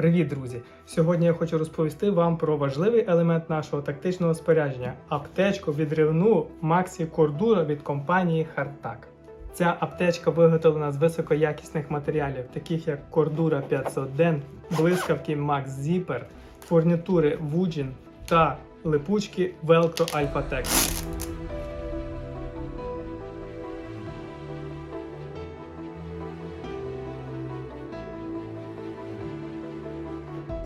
Привіт, друзі! Сьогодні я хочу розповісти вам про важливий елемент нашого тактичного спорядження аптечку відривну Maxi Cordura від компанії Hardtack. Ця аптечка виготовлена з високоякісних матеріалів, таких як Cordura 500 Den, блискавки Max Zipper, фурнітури Wujin та липучки Velcro Alphatex.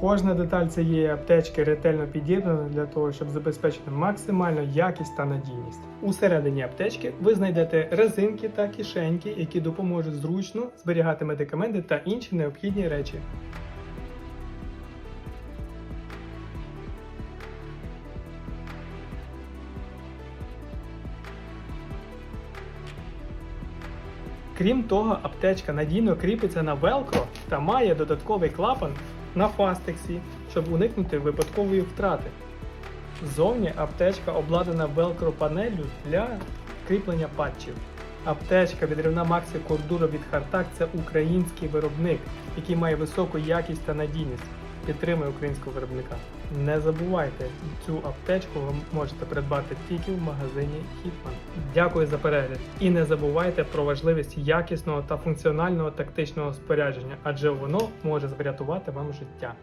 Кожна деталь цієї аптечки ретельно підібрана для того, щоб забезпечити максимальну якість та надійність. Усередині аптечки ви знайдете резинки та кишеньки, які допоможуть зручно зберігати медикаменти та інші необхідні речі. Крім того, аптечка надійно кріпиться на велкро та має додатковий клапан на фастексі, щоб уникнути випадкової втрати. Ззовні аптечка обладнана велкро панеллю для кріплення патчів. Аптечка відривна Maxi Cordura від Хартак – це український виробник, який має високу якість та надійність. Підтримує українського виробника. Не забувайте, цю аптечку ви можете придбати тільки в магазині Hitman. Дякую за перегляд і не забувайте про важливість якісного та функціонального тактичного спорядження, адже воно може врятувати вам життя.